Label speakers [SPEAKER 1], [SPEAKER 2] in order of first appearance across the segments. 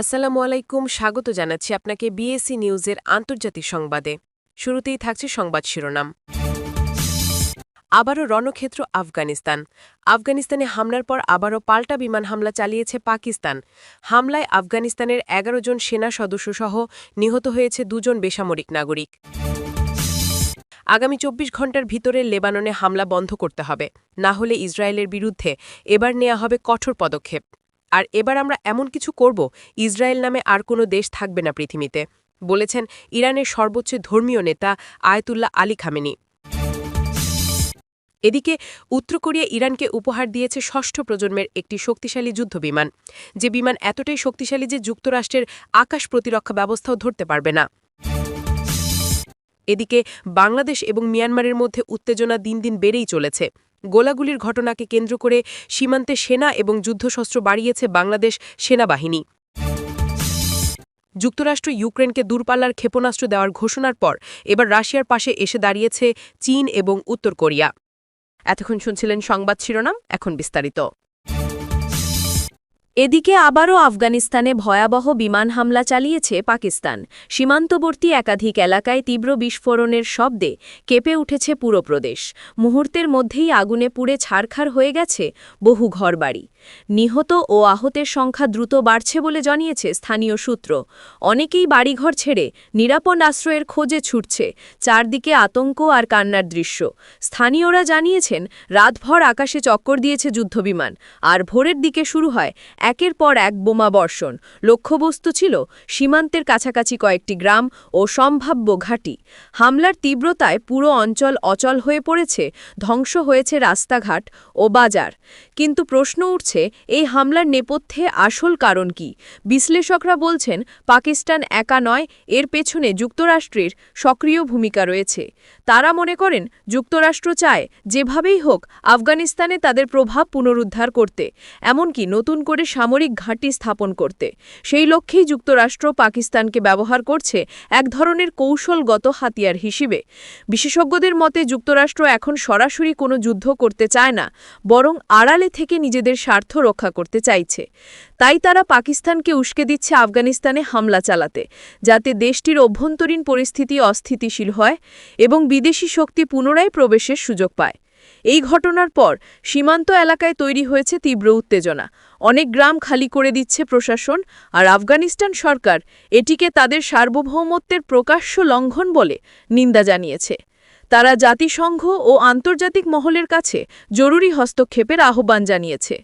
[SPEAKER 1] আসসালামু আলাইকুম, স্বাগত জানাচ্ছি আপনাকে বিএসসি নিউজের আন্তর্জাতিক সংবাদে। শুরুতেই থাকছে সংবাদ শিরোনাম। আবারও রণক্ষেত্র আফগানিস্তান। আফগানিস্তানে হামলার পর আবারও পাল্টা বিমান হামলা চালিয়েছে পাকিস্তান। হামলায় আফগানিস্তানের এগারো জন সেনা সদস্যসহ নিহত হয়েছে দুজন বেসামরিক নাগরিক। আগামী চব্বিশ ঘণ্টার ভিতরে লেবাননে হামলা বন্ধ করতে হবে। না হলে ইসরায়েলের বিরুদ্ধে এবার নেওয়া হবে কঠোর পদক্ষেপ। আর এবার আমরা এমন কিছু করব, ইসরায়েল নামে আর কোনো দেশ থাকবে না পৃথিবীতে, বলেছেন ইরানের সর্বোচ্চ ধর্মীয় নেতা আয়তুল্লাহ আলী খামেনি। এদিকে, উত্তর কোরিয়া ইরানকে উপহার দিয়েছে ষষ্ঠ প্রজন্মের একটি শক্তিশালী যুদ্ধবিমান যে বিমান এতটাই শক্তিশালী যে যুক্তরাষ্ট্রের আকাশ প্রতিরক্ষা ব্যবস্থাও ধরতে পারবে না। এদিকে, বাংলাদেশ এবং মিয়ানমারের মধ্যে উত্তেজনা দিন দিন বেড়েই চলেছে। গোলাগুলির ঘটনাকে কেন্দ্র করে সীমান্তে সেনা এবং যুদ্ধশস্ত্র বাড়িয়েছে বাংলাদেশ সেনাবাহিনী। যুক্তরাষ্ট্র ইউক্রেনকে দূরপাল্লার ক্ষেপণাস্ত্র দেওয়ার ঘোষণার পর এবার রাশিয়ার পাশে এসে দাঁড়িয়েছে চীন এবং উত্তর কোরিয়া। এতক্ষণ শুনছিলেন সংবাদ শিরোনাম, এখন বিস্তারিত।
[SPEAKER 2] এদিকে আবারও আফগানিস্তানে ভয়াবহ বিমান হামলা চালিয়েছে পাকিস্তান। সীমান্তবর্তী একাধিক এলাকায় তীব্র বিস্ফোরণের শব্দে কেঁপে উঠেছে পুরো প্রদেশ। মুহূর্তের মধ্যেই আগুনে পুড়ে ছারখার হয়ে গেছে বহু ঘরবাড়ি। নিহত ও আহতের সংখ্যা দ্রুত বাড়ছে বলে জানিয়েছে স্থানীয় সূত্র। অনেকেই বাড়িঘর ছেড়ে নিরাপদ আশ্রয়ের খোঁজে ছুটছে, চারদিকে আতঙ্ক আর কান্নার দৃশ্য। স্থানীয়রা জানিয়েছেন, রাতভর আকাশে চক্কর দিয়েছে যুদ্ধবিমান, আর ভোরের দিকে শুরু হয় একের পর এক বোমা বর্ষণ। লক্ষ্যবস্তু ছিল সীমান্তের কাছাকাছি কয়েকটি গ্রাম ও সম্ভাব্য ঘাঁটি। হামলার তীব্রতায় পুরো অঞ্চল অচল হয়ে পড়েছে, ধ্বংস হয়েছে রাস্তাঘাট ও বাজার। কিন্তু প্রশ্ন উঠছে, এই হামলার নেপথ্যে আসল কারণ কি? বিশ্লেষকরা বলছেন, পাকিস্তান একা নয়, এর পেছনে যুক্তরাষ্ট্রের সক্রিয় ভূমিকা রয়েছে। তারা মনে করেন, যুক্তরাষ্ট্র চায়, যেভাবেই হোক, আফগানিস্তানে তাদের প্রভাব পুনরুদ্ধার করতে, এমনকি নতুন করে সামরিক ঘাঁটি স্থাপন করতে। সেই লক্ষ্যেই যুক্তরাষ্ট্র পাকিস্তানকে ব্যবহার করছে এক ধরনের কৌশলগত হাতিয়ার হিসেবে। বিশেষজ্ঞদের মতে, যুক্তরাষ্ট্র এখন সরাসরি কোনো যুদ্ধ করতে চায় না, বরং আড়ালে থেকে নিজেদের স্বার্থ রক্ষা করতে চাইছে। তাই তারা পাকিস্তানকে উস্কে দিচ্ছে আফগানিস্তানে হামলা চালাতে, যাতে দেশটির অভ্যন্তরীণ পরিস্থিতি অস্থিতিশীল হয় এবং বিদেশি শক্তি পুনরায় প্রবেশের সুযোগ পায়। এই ঘটনার পর সীমান্ত এলাকায় তৈরি হয়েছে তীব্র উত্তেজনা। অনেক গ্রাম খালি করে দিচ্ছে প্রশাসন আর আফগানিস্তান সরকার এটিকে তাদের সার্বভৌমত্বের প্রকাশ্য লঙ্ঘন বলে নিন্দা জানিয়েছে। তারা জাতিসংঘ ও আন্তর্জাতিক মহলের কাছে জরুরি হস্তক্ষেপের আহ্বান জানিয়েছে।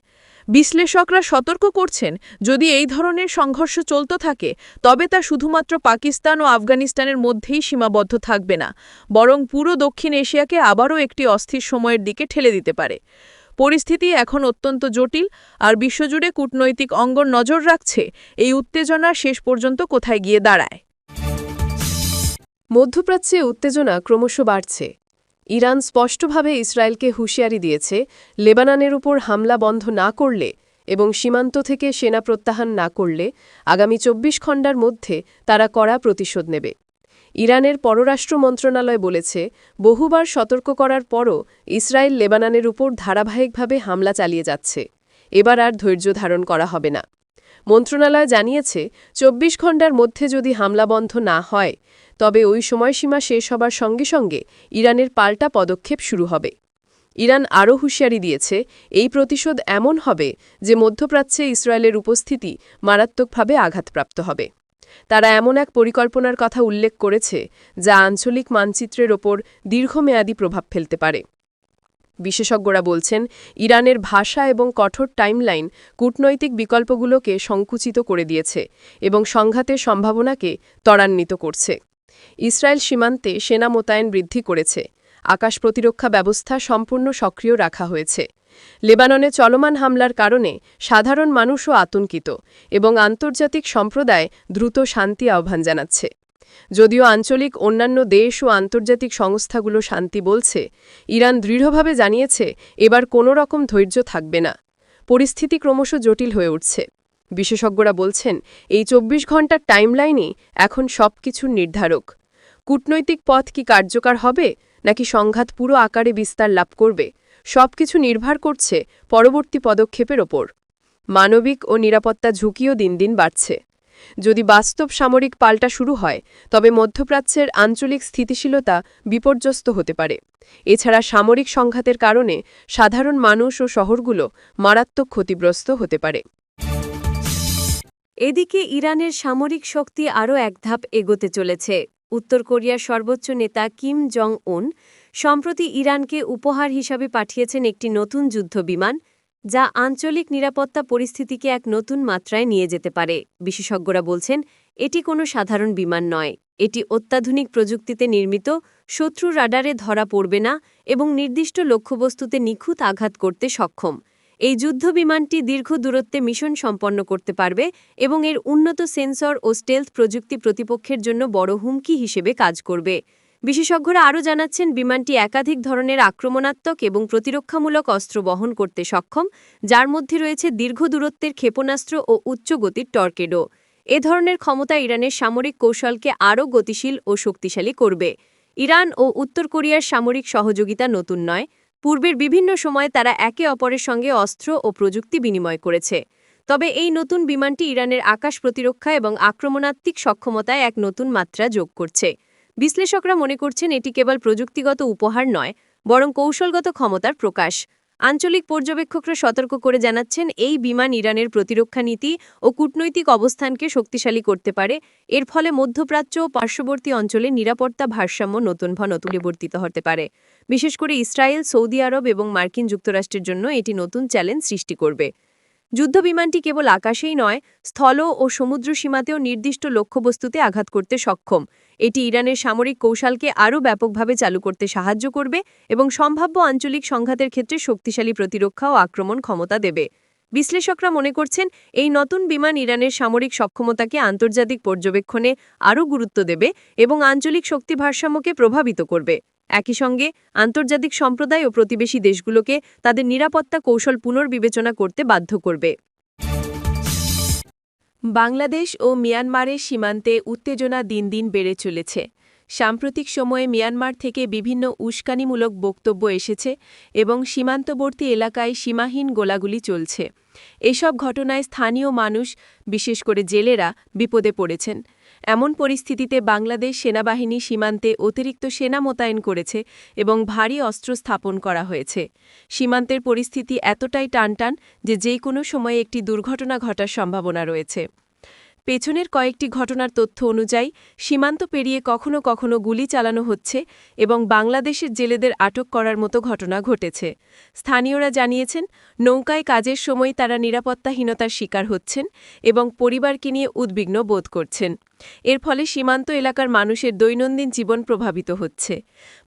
[SPEAKER 2] বিশ্লেষকরা সতর্ক করছেন, যদি এই ধরনের সংঘর্ষ চলত থাকে, তবে তা শুধুমাত্র পাকিস্তান ও আফগানিস্তানের মধ্যেই সীমাবদ্ধ থাকবে না, বরং পুরো দক্ষিণ এশিয়াকে আবারও একটি অস্থির সময়ের দিকে ঠেলে দিতে পারে। পরিস্থিতি এখন অত্যন্ত জটিল, আর বিশ্বজুড়ে কূটনৈতিক অঙ্গন নজর রাখছে, এই উত্তেজনা শেষ পর্যন্ত কোথায় গিয়ে দাঁড়ায়।
[SPEAKER 1] মধ্যপ্রাচ্যে উত্তেজনা ক্রমশ বাড়ছে। ইরান স্পষ্টভাবে ইসরায়েলকে হুঁশিয়ারি দিয়েছে, লেবাননের উপর হামলা বন্ধ না করলে এবং সীমান্ত থেকে সেনা প্রত্যাহার না করলে আগামী চব্বিশ ঘণ্টার মধ্যে তারা কড়া প্রতিশোধ নেবে। ইরানের পররাষ্ট্র মন্ত্রণালয় বলেছে, বহুবার সতর্ক করার পরও ইসরায়েল লেবাননের উপর ধারাবাহিকভাবে হামলা চালিয়ে যাচ্ছে। এবার আর ধৈর্য ধারণ করা হবে না। মন্ত্রণালয় জানিয়েছে, চব্বিশ ঘণ্টার মধ্যে যদি হামলা বন্ধ না হয়, তবে ওই সময়সীমা শেষ হবার সঙ্গে সঙ্গে ইরানের পাল্টা পদক্ষেপ শুরু হবে। ইরান আরও হুঁশিয়ারি দিয়েছে, এই প্রতিশোধ এমন হবে যে মধ্যপ্রাচ্যে ইসরায়েলের উপস্থিতি মারাত্মকভাবে আঘাতপ্রাপ্ত হবে। তারা এমন এক পরিকল্পনার কথা উল্লেখ করেছে, যা আঞ্চলিক মানচিত্রের ওপর দীর্ঘমেয়াদী প্রভাব ফেলতে পারে। বিশেষজ্ঞরা বলছেন, ইরানের ভাষা এবং কঠোর টাইমলাইন কূটনৈতিক বিকল্পগুলোকে সংকুচিত করে দিয়েছে এবং সংঘাতের সম্ভাবনাকে ত্বরান্বিত করছে। ইসরায়েল সীমান্তে সেনা মোতায়েন বৃদ্ধি করেছে। আকাশ প্রতিরক্ষা ব্যবস্থা সম্পূর্ণ সক্রিয় রাখা হয়েছে। লেবাননে চলমান হামলার কারণে সাধারণ মানুষও আতঙ্কিত এবং আন্তর্জাতিক সম্প্রদায় দ্রুত শান্তি আহ্বান জানাচ্ছে। যদিও আঞ্চলিক অন্যান্য দেশ ও আন্তর্জাতিক সংস্থাগুলো শান্তি বলছে, ইরান দৃঢ়ভাবে জানিয়েছে এবার কোনো রকম ধৈর্য থাকবে না। পরিস্থিতি ক্রমশ জটিল হয়ে উঠছে। বিশেষজ্ঞরা বলছেন, এই চব্বিশ ঘণ্টার টাইমলাইনই এখন সব কিছুর নির্ধারক। কূটনৈতিক পথ কি কার্যকর হবে, নাকি সংঘাত পুরো আকারে বিস্তার লাভ করবে, সবকিছু নির্ভর করছে পরবর্তী পদক্ষেপের ওপর। মানবিক ও নিরাপত্তা ঝুঁকিও দিন দিন বাড়ছে।
[SPEAKER 3] যদি বাস্তব সামরিক পাল্টা শুরু হয়, তবে মধ্যপ্রাচ্যের আঞ্চলিক স্থিতিশীলতা বিপর্যস্ত হতে পারে। এছাড়া সামরিক সংঘাতের কারণে সাধারণ মানুষ ও শহরগুলো মারাত্মক ক্ষতিগ্রস্ত হতে পারে।
[SPEAKER 1] এদিকে ইরানের সামরিক শক্তি আরও এক ধাপ এগোতে চলেছে। উত্তর কোরিয়ার সর্বোচ্চ নেতা কিম জং উন সম্প্রতি ইরানকে উপহার হিসাবে পাঠিয়েছেন একটি নতুন যুদ্ধবিমান যা আঞ্চলিক নিরাপত্তা পরিস্থিতিকে এক নতুন মাত্রায় নিয়ে যেতে পারে। বিশেষজ্ঞরা বলছেন, এটি কোনো সাধারণ বিমান নয়। এটি অত্যাধুনিক প্রযুক্তিতে নির্মিত শত্রু রাডারে ধরা পড়বে না এবং নির্দিষ্ট লক্ষ্যবস্তুতে নিখুঁত আঘাত করতে সক্ষম। এই যুদ্ধ বিমানটি দীর্ঘ দূরত্বে মিশন সম্পন্ন করতে পারবে এবং এর উন্নত সেন্সর ও স্টেলথ প্রযুক্তি প্রতিপক্ষের জন্য বড় হুমকি হিসেবে কাজ করবে। বিশেষজ্ঞরা আরও জানাচ্ছেন, বিমানটি একাধিক ধরনের আক্রমণাত্মক এবং প্রতিরক্ষামূলক অস্ত্র বহন করতে সক্ষম, যার মধ্যে রয়েছে দীর্ঘ দূরত্বের ক্ষেপণাস্ত্র ও উচ্চ গতির টর্কেডো। এ ধরনের ক্ষমতা ইরানের সামরিক কৌশলকে আরও গতিশীল ও শক্তিশালী করবে। ইরান ও উত্তর কোরিয়ার সামরিক সহযোগিতা নতুন নয়। পূর্বের বিভিন্ন সময়ে তারা একে অপরের সঙ্গে অস্ত্র ও প্রযুক্তি বিনিময় করেছে। তবে এই নতুন বিমানটি ইরানের আকাশ প্রতিরক্ষা এবং আক্রমণাত্মক সক্ষমতায় এক নতুন মাত্রা যোগ করছে। বিশ্লেষকরা মনে করছেন এটি কেবল প্রযুক্তিগত উপহার নয়, বরং কৌশলগত ক্ষমতার প্রকাশ। আঞ্চলিক পর্যবেক্ষকরা সতর্ক করে জানাচ্ছেন, এই বিমান ইরানের প্রতিরক্ষা নীতি ও কূটনৈতিক অবস্থানকে শক্তিশালী করতে পারে। এর ফলে মধ্যপ্রাচ্য ও পার্শ্ববর্তী অঞ্চলে নিরাপত্তা ভারসাম্য নতুন ভন পরিবর্তিত হতে পারে। বিশেষ করে ইসরায়েল, সৌদি আরব এবং মার্কিন যুক্তরাষ্ট্রের জন্য এটি নতুন চ্যালেঞ্জ সৃষ্টি করবে। যুদ্ধবিমানটি কেবল আকাশেই নয় স্থল ও সমুদ্র সীমাতেও নির্দিষ্ট লক্ষ্যবস্তুতে আঘাত করতে সক্ষম। এটি ইরানের সামরিক কৌশলকে আরও ব্যাপকভাবে চালু করতে সাহায্য করবে এবং সম্ভাব্য আঞ্চলিক সংঘাতের ক্ষেত্রে শক্তিশালী প্রতিরক্ষা ও আক্রমণ ক্ষমতা দেবে। বিশ্লেষকরা মনে করছেন, এই নতুন বিমান ইরানের সামরিক সক্ষমতাকে আন্তর্জাতিক পর্যবেক্ষণে আরও গুরুত্ব দেবে এবং আঞ্চলিক শক্তি ভারসাম্যকে প্রভাবিত করবে। একই সঙ্গে, আন্তর্জাতিক সম্প্রদায় ও প্রতিবেশী দেশগুলোকে তাদের নিরাপত্তা কৌশল পুনর্বিবেচনা করতে বাধ্য করবে। বাংলাদেশ ও মিয়ানমারের সীমান্তে উত্তেজনা দিন দিন বেড়ে চলেছে। সাম্প্রতিক সময়ে মিয়ানমার থেকে বিভিন্ন উস্কানিমূলক বক্তব্য এসেছে এবং সীমান্তবর্তী এলাকায় সীমাহীন গোলাগুলি চলছে। এসব ঘটনায় স্থানীয় মানুষ, বিশেষ করে জেলেরা, বিপদে পড়েছেন। এমন পরিস্থিতিতে বাংলাদেশ সেনাবাহিনী সীমান্তে অতিরিক্ত সেনা মোতায়েন করেছে এবং ভারী অস্ত্র স্থাপন করা হয়েছে। সীমান্তের পরিস্থিতি এতটাই টানটান যে যে কোনো সময়ে একটি দুর্ঘটনা ঘটার সম্ভাবনা রয়েছে। পেছনের কয়েকটি ঘটনার তথ্য অনুযায়ী, সীমান্ত পেরিয়ে কখনো কখনো গুলি চালানো হচ্ছে এবং বাংলাদেশের জেলেদের আটক করার মতো ঘটনা ঘটেছে। স্থানীয়রা জানিয়েছেন, নৌকায় কাজের সময় তারা নিরাপত্তাহীনতার শিকার হচ্ছেন এবং পরিবারকে নিয়ে উদ্বিগ্ন বোধ করছেন। এর ফলে সীমান্ত এলাকার মানুষের দৈনন্দিন জীবন প্রভাবিত হচ্ছে।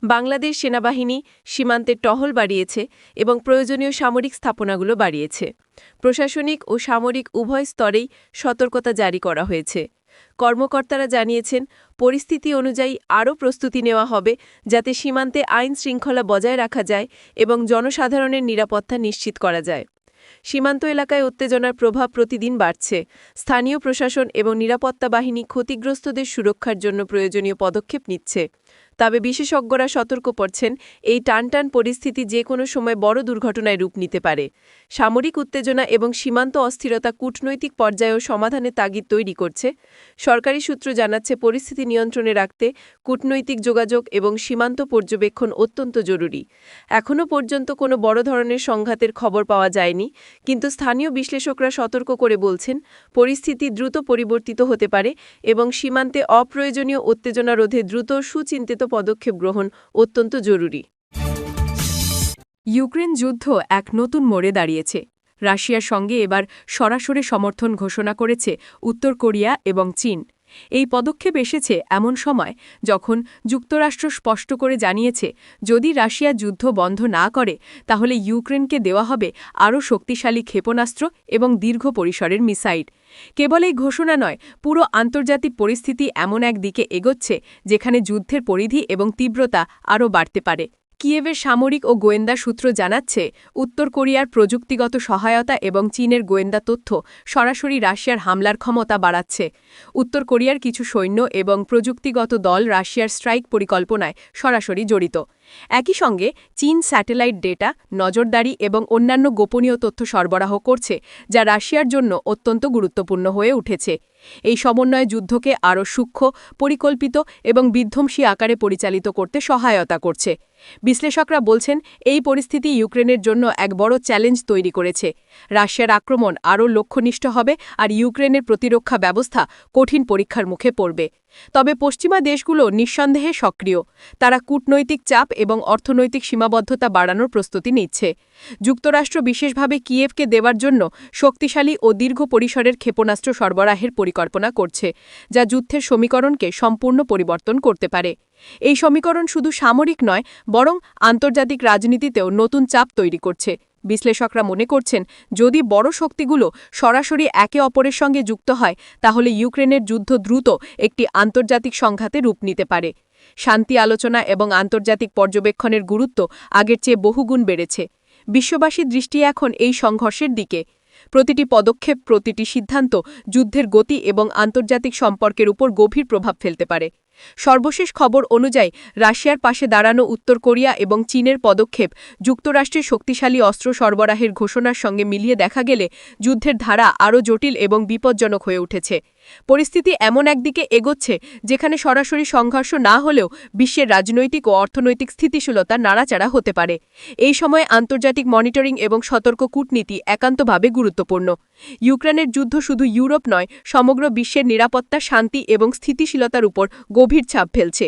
[SPEAKER 1] বাংলাদেশ সেনাবাহিনী সীমান্তের টহল বাড়িয়েছে এবং প্রয়োজনীয় সামরিক স্থাপনাগুলো বাড়িয়েছে। প্রশাসনিক ও সামরিক উভয় স্তরেই সতর্কতা জারি করা হয়েছে। কর্মকর্তারা জানিয়েছেন, পরিস্থিতি অনুযায়ী আরও প্রস্তুতি নেওয়া হবে যাতে সীমান্তে আইন শৃঙ্খলা বজায় রাখা যায় এবং জনসাধারণের নিরাপত্তা নিশ্চিত করা যায়। সীমান্ত এলাকায় উত্তেজনার প্রভাব প্রতিদিন বাড়ছে। স্থানীয় প্রশাসন এবং নিরাপত্তা বাহিনী ক্ষতিগ্রস্তদের সুরক্ষার জন্য প্রয়োজনীয় পদক্ষেপ নিচ্ছে। তবে বিশেষজ্ঞরা সতর্ক করছেন, এই টানটান পরিস্থিতি যে কোনো সময় বড় দুর্ঘটনায় রূপ নিতে পারে। সামরিক উত্তেজনা এবং সীমান্ত অস্থিরতা কূটনৈতিক পর্যায়েও সমাধানের তাগিদ তৈরি করছে। সরকারি সূত্র জানাচ্ছে, পরিস্থিতি নিয়ন্ত্রণে রাখতে কূটনৈতিক যোগাযোগ এবং সীমান্ত পর্যবেক্ষণ অত্যন্ত জরুরি। এখনও পর্যন্ত কোনো বড় ধরনের সংঘাতের খবর পাওয়া যায়নি, কিন্তু স্থানীয় বিশ্লেষকরা সতর্ক করে বলছেন, পরিস্থিতি দ্রুত পরিবর্তিত হতে পারে এবং সীমান্তে অপ্রয়োজনীয় উত্তেজনা রোধে দ্রুত সুচিন্তিত পদক্ষেপ গ্রহণ অত্যন্ত জরুরি। ইউক্রেন যুদ্ধ এক নতুন মোড়ে দাঁড়িয়েছে। রাশিয়ার সঙ্গে এবার সরাসরি সমর্থন ঘোষণা করেছে উত্তর কোরিয়া এবং চীন। এই পদক্ষেপ এসেছে এমন সময় যখন যুক্তরাষ্ট্র স্পষ্ট করে জানিয়েছে, যদি রাশিয়া যুদ্ধ বন্ধ না করে, তাহলে ইউক্রেনকে দেওয়া হবে আরও শক্তিশালী ক্ষেপণাস্ত্র এবং দীর্ঘ পরিসরের মিসাইল। কেবল এই ঘোষণা নয়, পুরো আন্তর্জাতিক পরিস্থিতি এমন এক দিকে এগোচ্ছে, যেখানে যুদ্ধের পরিধি এবং তীব্রতা আরও বাড়তে পারে। কিয়েভের সামরিক ও গোয়েন্দা সূত্র জানাচ্ছে, উত্তর কোরিয়ার প্রযুক্তিগত সহায়তা এবং চীনের গোয়েন্দা তথ্য সরাসরি রাশিয়ার হামলার ক্ষমতা বাড়াচ্ছে। উত্তর কোরিয়ার কিছু সৈন্য এবং প্রযুক্তিগত দল রাশিয়ার স্ট্রাইক পরিকল্পনায় সরাসরি জড়িত। একই সঙ্গে চীন স্যাটেলাইট ডেটা, নজরদারি এবং অন্যান্য গোপনীয় তথ্য সরবরাহ করছে, যা রাশিয়ার জন্য অত্যন্ত গুরুত্বপূর্ণ হয়ে উঠেছে। এই সমন্বয় যুদ্ধকে আরও সূক্ষ্ম, পরিকল্পিত এবং বিধ্বংসী আকারে পরিচালিত করতে সহায়তা করছে। বিশ্লেষকরা বলছেন, এই পরিস্থিতি ইউক্রেনের জন্য এক বড় চ্যালেঞ্জ তৈরি করেছে। রাশিয়ার আক্রমণ আরও লক্ষ্যনিষ্ঠ হবে আর ইউক্রেনের প্রতিরক্ষা ব্যবস্থা কঠিন পরীক্ষার মুখে পড়বে। তবে পশ্চিমা দেশগুলো নিঃসন্দেহে সক্রিয়। তারা কূটনৈতিক চাপ এবং অর্থনৈতিক সীমাবদ্ধতা বাড়ানোর প্রস্তুতি নিচ্ছে। যুক্তরাষ্ট্র বিশেষভাবে কিয়েভকে দেওয়ার জন্য শক্তিশালী ও দীর্ঘ পরিসরের ক্ষেপণাস্ত্র সরবরাহের পরিকল্পনা করছে, যা যুদ্ধের সমীকরণকে সম্পূর্ণ পরিবর্তন করতে পারে। এই সমীকরণ শুধু সামরিক নয়, বরং আন্তর্জাতিক রাজনীতিতেও নতুন চাপ তৈরি করছে। বিশ্লেষকরা মনে করছেন, যদি বড় শক্তিগুলো সরাসরি একে অপরের সঙ্গে যুক্ত হয়, তাহলে ইউক্রেনের যুদ্ধ দ্রুত একটি আন্তর্জাতিক সংঘাতে রূপ নিতে পারে। শান্তি আলোচনা এবং আন্তর্জাতিক পর্যবেক্ষণের গুরুত্ব আগের চেয়ে বহুগুণ বেড়েছে। বিশ্ববাসীর দৃষ্টি এখন এই সংঘর্ষের দিকে। প্রতিটি পদক্ষেপ, প্রতিটি সিদ্ধান্ত যুদ্ধের গতি এবং আন্তর্জাতিক সম্পর্কের উপর গভীর প্রভাব ফেলতে পারে। সর্বশেষ খবর অনুযায়ী, রাশিয়ার পাশে দাঁড়ানো উত্তর কোরিয়া এবং চীনের পদক্ষেপ যুক্তরাষ্ট্রের শক্তিশালী অস্ত্র সরবরাহের ঘোষণার সঙ্গে মিলিয়ে দেখা গেলে, যুদ্ধের ধারা আরও জটিল এবং বিপজ্জনক হয়ে উঠেছে। পরিস্থিতি এমন একদিকে এগোচ্ছে যেখানে সরাসরি সংঘর্ষ না হলেও বিশ্বের রাজনৈতিক ও অর্থনৈতিক স্থিতিশীলতা নাড়াচাড়া হতে পারে। এই সময়ে আন্তর্জাতিক মনিটরিং এবং সতর্ক কূটনীতি একান্তভাবে গুরুত্বপূর্ণ। ইউক্রেনের যুদ্ধ শুধু ইউরোপ নয়, সমগ্র বিশ্বের নিরাপত্তা, শান্তি এবং স্থিতিশীলতার উপর গভীর ছাপ ফেলছে।